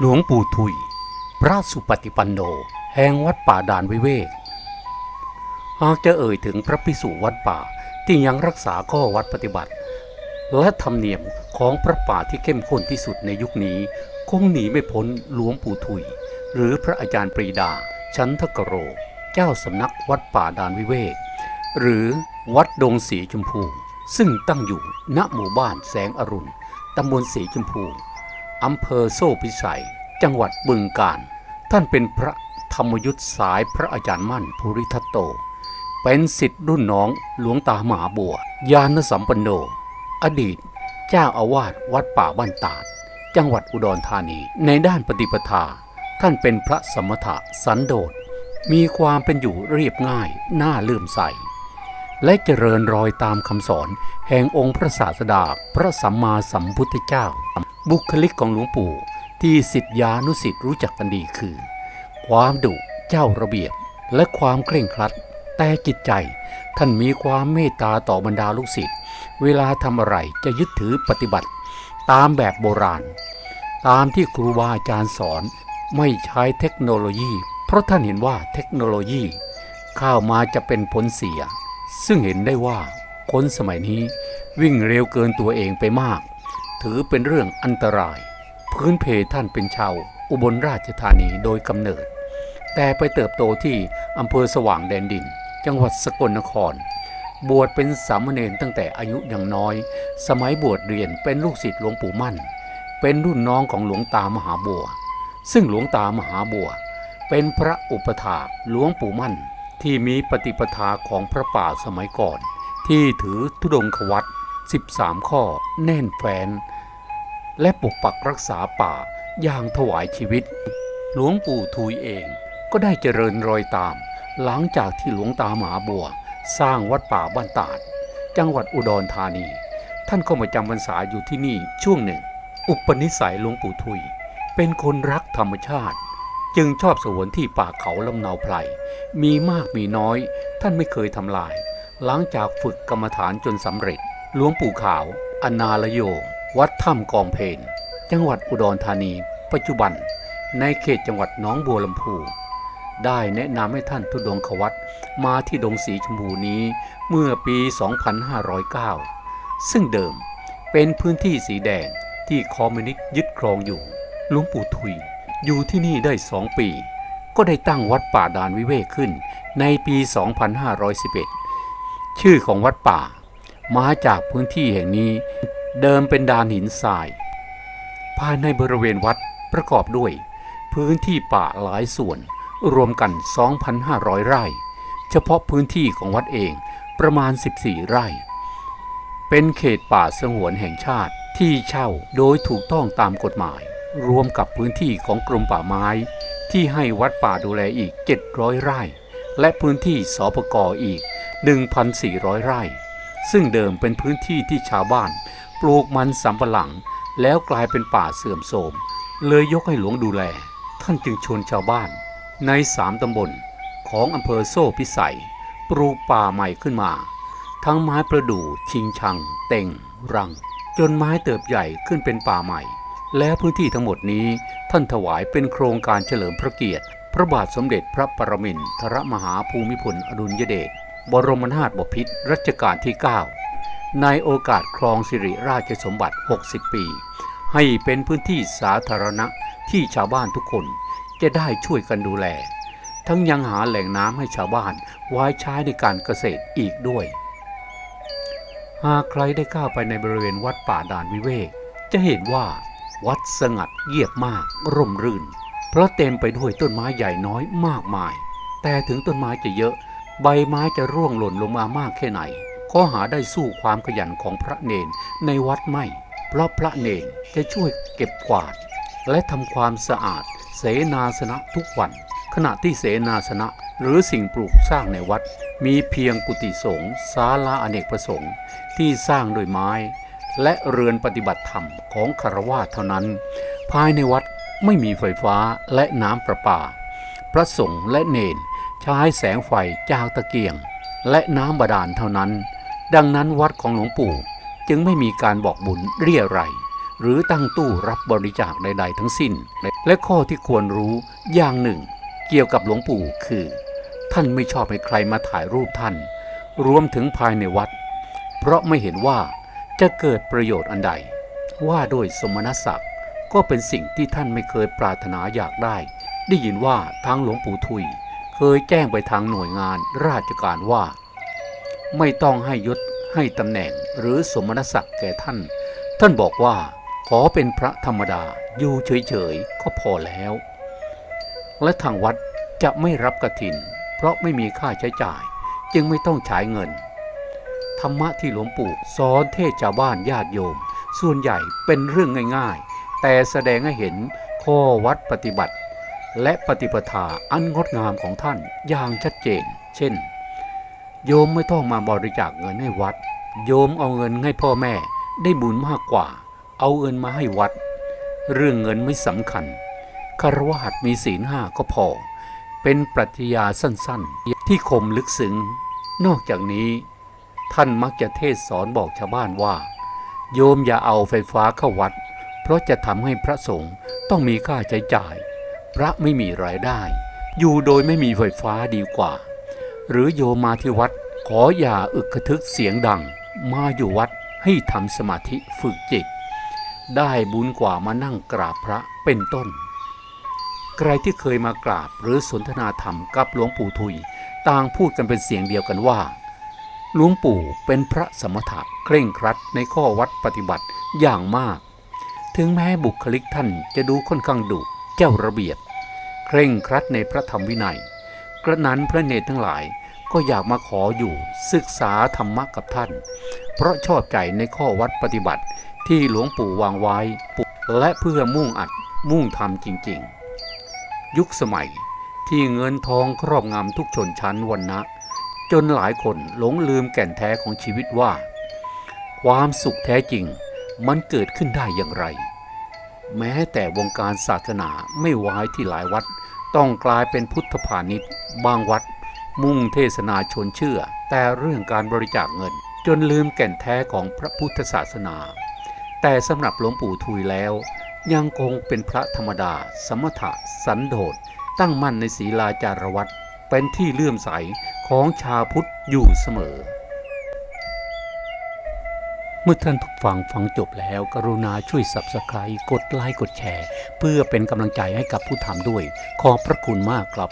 หลวงปู่ทุย พระสุปฏิปันโน แห่งวัดป่าดานวิเวก หากจะเอ่ยถึงพระพิสุวัดป่าที่ยังรักษาข้อวัดปฏิบัติ และธรรมเนียมของพระป่าที่เข้มข้นที่สุดในยุคนี้ คงหนีไม่พ้นหลวงปู่ทุย หรือพระอาจารย์ปรีดา ชันทกโร เจ้าสำนักวัดป่าดานวิเวก หรือวัดดงสีชมพู ซึ่งตั้งอยู่ณหมู่บ้านแสงอรุณตำบลสีชมพู อำเภอโซ่พิสัย จังหวัดบึงกาฬท่านเป็นพระธรรมยุทธสายพระอาจารย์มั่นภูริทัตโต เป็นสิทธิ์รุ่นน้องหลวงตาหมาบัวยานสัมปันโน อดีต เจ้าอาวาสวัดป่าบ้านตาด จังหวัดอุดรธานี ในด้านปฏิปทา ท่านเป็นพระสมถะสันโดษ มีความเป็นอยู่เรียบง่าย น่าเลื่อมใส และเจริญรอยตามคำสอนแห่งองค์พระศาสดาพระสัมมาสัมพุทธเจ้า บุคลิกของหลวงปู่ที่สิทธิานุสิทธิ์รู้จักกันดีคือ ความดุเจ้าระเบียบและความเคร่งครัด แต่จิตใจท่านมีความเมตตาต่อบรรดาลูกศิษย์เวลาทำอะไรจะยึดถือปฏิบัติ ตามแบบโบราณ ตามที่ครูบาอาจารย์สอนไม่ใช้เทคโนโลยี เพราะท่านเห็นว่าเทคโนโลยีเข้ามาจะเป็นผลเสีย ซึ่งเห็นได้ว่าคนสมัยนี้วิ่งเร็วเกินตัวเองไปมาก ถือเป็นเรื่องอันตราย พื้นเพท่านเป็นชาวอุบลราชธานีโดยกำเนิด แต่ไปเติบโตที่อำเภอสว่างแดนดิน จังหวัดสกลนคร บวชเป็นสามเณรตั้งแต่อายุยังน้อย สมัยบวชเรียนเป็นลูกศิษย์หลวงปู่มั่น เป็นรุ่นน้องของหลวงตามหาบัว ซึ่งหลวงตามหาบัว เป็นพระอุปถาหลวงปู่มั่นที่มีปฏิปทาของพระป่าสมัยก่อน ที่ถือธุดงควัต 13 ข้อแน่นแฟน และปกปักรักษาป่าอย่างถวายชีวิต หลวงปู่ทุยเองก็ได้เจริญรอยตาม หลังจากที่หลวงตาหมาบัว สร้างวัดป่าบ้านตาด จังหวัดอุดรธานี ท่านก็มาจำพรรษาอยู่ที่นี่ช่วงหนึ่ง อุปนิสัยหลวงปู่ทุย เป็นคนรักธรรมชาติ จึงชอบสวนที่ป่าเขาลำเนาไพรมีมากมีน้อย ท่านไม่เคยทำลาย หลังจากฝึกกรรมฐานจนสำเร็จ หลวงปู่ขาว อนาลโย วัดถ้ำกองเพนจังหวัดอุดรธานี ปัจจุบัน ในเขตจังหวัดหนองบัวลำพู ได้แนะนำให้ท่านทุดงควัตมาที่ดงสีชมพูนี้เมื่อปี 2509 ซึ่งเดิมเป็นพื้นที่สีแดงที่คอมมิวนิสต์ยึดครองอยู่หลวงปู่ทุย อยู่ที่นี่ได้สองปี ก็ได้ตั้งวัดป่าดานวิเวกขึ้นในปี 2511 ชื่อของวัดป่า มาจากพื้นที่แห่งนี้ เดิมเป็นดานหินทราย ภายในบริเวณวัดประกอบด้วย พื้นที่ป่าหลายส่วน รวมกัน 2,500 ไร่ เฉพาะพื้นที่ของวัดเองประมาณ 14 ไร่ เป็นเขตป่าสงวนแห่งชาติที่เช่าโดยถูกต้องตามกฎหมาย รวมกับพื้นที่ของกรมป่าไม้ ที่ให้วัดป่าดูแลอีก 700 ไร่ และพื้นที่สปกอีก 1,400 ไร่ ซึ่งเดิมเป็นพื้นที่ที่ชาวบ้าน ปลูกมันสำปะหลัง แล้วกลายเป็นป่าเสื่อมโทรม เลยยกให้หลวงดูแล ท่านจึงชวนชาวบ้าน ในสามตำบลของอำเภอโซ่พิสัย ปลูกป่าใหม่ขึ้นมา ทั้งไม้ประดู่ชิงชัง เต่ง รัง จนไม้เติบใหญ่ขึ้นเป็นป่าใหม่ และพื้นที่ทั้งหมดนี้ท่านถวายเป็นโครงการเฉลิมพระเกียรติ พระบาทสมเด็จพระปรมินทรมหาภูมิพลอดุลยเดช บรมนาถบพิตรรัชกาลที่ 9 ในโอกาสครองสิริราชสมบัติ 60 ปี ให้เป็นพื้นที่สาธารณะที่ชาวบ้านทุกคนจะได้ช่วยกันดูแล ทั้งยังหาแหล่งน้ำให้ชาวบ้านไว้ใช้ในการเกษตรอีกด้วย หากใครได้ก้าวไปในบริเวณวัดป่าด่านวิเวก จะเห็นว่าวัดสงัดเงียบมากร่มรื่น เพราะเต็มไปด้วยต้นไม้ใหญ่น้อยมากมาย แต่ถึงต้นไม้จะเยอะ ใบไม้จะร่วงหล่นลงมามากแค่ไหน ก็หาได้สู้ความขยันของพระเนนในวัดไม่ เพราะพระเนนจะช่วยเก็บกวาด และทำความสะอาด เสนาสนะทุกวัน ขณะที่เสนาสนะหรือสิ่งปลูกสร้างในวัด มีเพียงกุฏิสงฆ์ศาลาอเนกประสงค์ที่สร้างด้วยไม้ และเรือนปฏิบัติธรรมของคารวะเท่านั้น ภายในวัดไม่มีไฟฟ้าและน้ำประปา พระสงฆ์และเนน ใช้แสงไฟจากตะเกียง และน้ำบาดาลเท่านั้น ดังนั้นวัดของหลวงปู่จึงไม่มีการบอกบุญเรียไรหรือตั้งตู้รับบริจาคใด ๆ ทั้งสิ้น และข้อที่ควรรู้อย่างหนึ่ง เกี่ยวกับหลวงปู่คือ ท่านไม่ชอบให้ใครมาถ่ายรูปท่าน รวมถึงภายในวัด เพราะไม่เห็นว่าจะเกิดประโยชน์อันใด ว่าโดวยสมณศักดิ์ก็เป็นสิ่งที่ท่านไม่เคยปรารถนาอยากได้ ได้ยินว่าทางหลวงปู่ทุย เคยแจ้งไปทางหน่วยงานราชการว่า ไม่ต้องให้ยศให้ตำแหน่งหรือสมณศักดิ์แก่ท่าน ท่านบอกว่าขอเป็นพระธรรมดาอยู่เฉยๆก็พอแล้ว และทางวัดจะไม่รับกระถิน เพราะไม่มีค่าใช้จ่าย จึงไม่ต้องใช้เงิน ธรรมะที่หลวงปู่สอนเทศชาวบ้านญาติโยม ส่วนใหญ่เป็นเรื่องง่าย ๆ แต่แสดงให้เห็นข้อวัดปฏิบัติ และปฏิปทาอันงดงามของท่านอย่างชัดเจน เช่น โยมไม่ต้องมาบริจาคเงินให้วัด โยมเอาเงินให้พ่อแม่ได้บุญมากกว่า เอาเงินมาให้วัด เรื่องเงินไม่สำคัญคารวะหัดมีศีลห้าก็พอ เป็นปรัชญาสั้นๆ ที่คมลึกซึ้ง นอกจากนี้ ท่านมักจะเทศสอนบอกชาวบ้านว่า โยมอย่าเอาไฟฟ้าเข้าวัด เพราะจะทำให้พระสงฆ์ต้องมีค่าใช้จ่าย พระไม่มีรายได้ อยู่โดยไม่มีไฟฟ้าดีกว่า หรือโยมาที่วัดขออย่าอึกกระทึกเสียงดัง มาอยู่วัดให้ทำสมาธิฝึกจิต ได้บุญกว่ามานั่งกราบพระเป็นต้น ใครที่เคยมากราบหรือสนทนาธรรมกับหลวงปู่ทุย ต่างพูดกันเป็นเสียงเดียวกันว่าหลวงปู่เป็นพระสมถะเคร่งครัดในข้อวัดปฏิบัติอย่างมาก ถึงแม้บุคลิกท่านจะดูค่อนข้างดุ เจ้าระเบียบ เคร่งครัดในพระธรรมวินัย กระนั้นพระเนตรทั้งหลายก็อยากมาขออยู่ศึกษาธรรมะกับท่าน เพราะชอบใจในข้อวัดปฏิบัติที่หลวงปู่วางไว้ และเพื่อมุ่งอัดมุ่งทำจริงๆ ยุคสมัยที่เงินทองครอบงำทุกชนชั้นวันนะจนหลายคนหลงลืมแก่นแท้ของชีวิตว่า ความสุขแท้จริงมันเกิดขึ้นได้อย่างไร แม้แต่วงการศาสนาไม่วายที่หลายวัด ต้องกลายเป็นพุทธพาณิชย์บางวัด มุ่งเทศนาชนเชื่อ แต่เรื่องการบริจาคเงิน จนลืมแก่นแท้ของพระพุทธศาสนา แต่สำหรับหลวงปู่ทุยแล้ว ยังคงเป็นพระธรรมดา สมถะสันโดษตั้งมั่นในศีลาจารวัตเป็นที่เลื่อมใสของชาวพุทธอยู่เสมอ เมื่อท่านทุกฟังฟังจบแล้ว กรุณาช่วย Subscribe กดไลค์กดแชร์ เพื่อเป็นกำลังใจให้กับผู้ทำด้วย ขอบพระคุณมากครับ